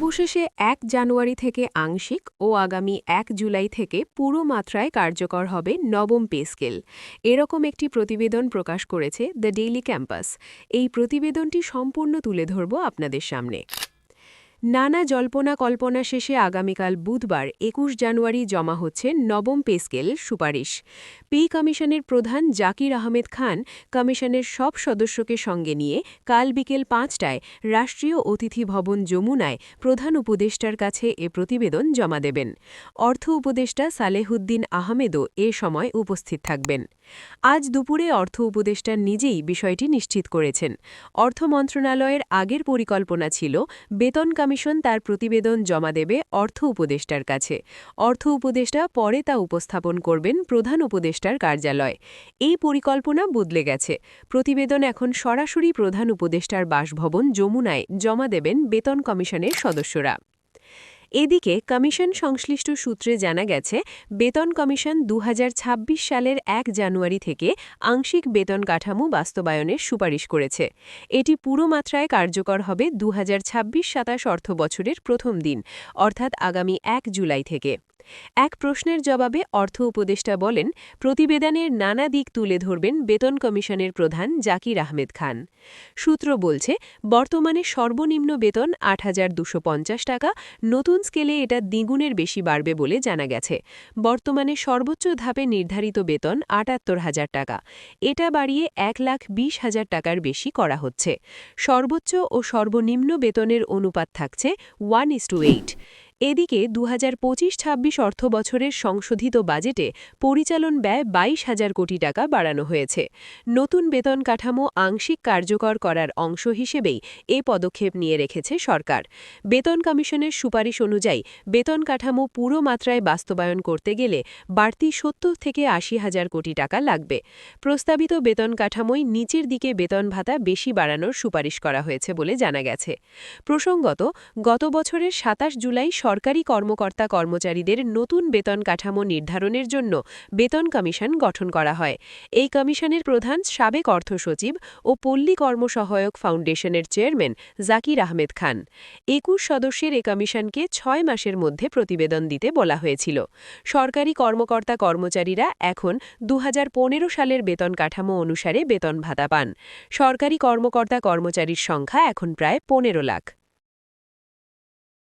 অবশেষে এক জানুয়ারি থেকে আংশিক ও আগামী এক জুলাই থেকে পুরো মাত্রায় কার্যকর হবে নবম পে স্কেল। এরকম একটি প্রতিবেদন প্রকাশ করেছে দ্য ডেইলি ক্যাম্পাস। এই প্রতিবেদনটি সম্পূর্ণ তুলে ধরব আপনাদের সামনে। নানা জল্পনা কল্পনা শেষে আগামীকাল বুধবার একুশ জানুয়ারি জমা হচ্ছে নবম পে স্কেল সুপারিশ। পে কমিশনের প্রধান জাকির আহমেদ খান কমিশনের সব সদস্যকে সঙ্গে নিয়ে কাল বিকেল পাঁচটায় রাষ্ট্রীয় অতিথি ভবন যমুনায় প্রধান উপদেষ্টার কাছে এ প্রতিবেদন জমা দেবেন। অর্থ উপদেষ্টা সালেহুদ্দিন আহমেদও এ সময় উপস্থিত থাকবেন। আজ দুপুরে অর্থ উপদেষ্টা নিজেই বিষয়টি নিশ্চিত করেছেন। অর্থ মন্ত্রণালয়ের আগের পরিকল্পনা ছিল বেতন কমিশন তার প্রতিবেদন জমা দেবে অর্থ উপদেষ্টার কাছে। অর্থ উপদেষ্টা পরে তা উপস্থাপন করবেন প্রধান উপদেষ্টার কার্যালয়। এই পরিকল্পনা বদলে গেছে। প্রতিবেদন এখন সরাসরি প্রধান উপদেষ্টার বাসভবন যমুনায় জমা দেবেন বেতন কমিশনের সদস্যরা। এদিকে কমিশন সংশ্লিষ্ট সূত্রে জানা গেছে, বেতন কমিশন দু হাজার ছাব্বিশ সালের এক জানুয়ারি থেকে আংশিক বেতন কাঠামো বাস্তবায়নের সুপারিশ করেছে। এটি পুরো মাত্রায় কার্যকর হবে দু হাজার ছাব্বিশ সাতাশ অর্থ বছরের প্রথম দিন, অর্থাৎ আগামী এক জুলাই থেকে। এক প্রশ্নের জবাবে অর্থ উপদেষ্টা বলেন, প্রতিবেদনের নানা দিক তুলে ধরবেন বেতন কমিশনের প্রধান জাকির আহমেদ খান। সূত্র বলছে, বর্তমানে সর্বনিম্ন বেতন আট টাকা, নতুন স্কেলে এটা দ্বিগুণের বেশি বাড়বে বলে জানা গেছে। বর্তমানে সর্বোচ্চ ধাপে নির্ধারিত বেতন আটাত্তর হাজার টাকা। এটা বাড়িয়ে এক লাখ বিশ হাজার টাকার বেশি করা হচ্ছে। সর্বোচ্চ ও সর্বনিম্ন বেতনের অনুপাত থাকছে ওয়ান টু এইট। এদিকে দু হাজার পঁচিশ ছাব্বিশ অর্থ বছরের সংশোধিত বাজেটে পরিচালন ব্যয় বাইশ হাজার কোটি টাকা বাড়ানো হয়েছে। নতুন বেতন কাঠামো আংশিক কার্যকর করার অংশ হিসেবেই এ পদক্ষেপ নিয়ে রেখেছে সরকার। বেতন কমিশনের সুপারিশ অনুযায়ী বেতন কাঠামো পুরো মাত্রায় বাস্তবায়ন করতে গেলে বাড়তি সত্তর থেকে আশি হাজার কোটি টাকা লাগবে। প্রস্তাবিত বেতন কাঠামোয় নিচের দিকে বেতন ভাতা বেশি বাড়ানোর সুপারিশ করা হয়েছে বলে জানা গেছে। প্রসঙ্গত, গত বছরের সাতাশ জুলাই সরকারি কর্মকর্তা কর্মচারীদের নতুন বেতন কাঠামো নির্ধারণের জন্য বেতন কমিশন গঠন করা হয়। এই কমিশনের প্রধান সাবেক অর্থ সচিব ও পল্লী কর্মসহায়ক ফাউন্ডেশনের চেয়ারম্যান জাকির আহমেদ খান। একুশ সদস্যের এ কমিশনকে ছয় মাসের মধ্যে প্রতিবেদন দিতে বলা হয়েছিল। সরকারি কর্মকর্তা কর্মচারীরা এখন দু হাজার পনেরো সালের বেতন কাঠামো অনুসারে বেতন ভাতা পান। সরকারি কর্মকর্তা কর্মচারীর সংখ্যা এখন প্রায় পনেরো লাখ।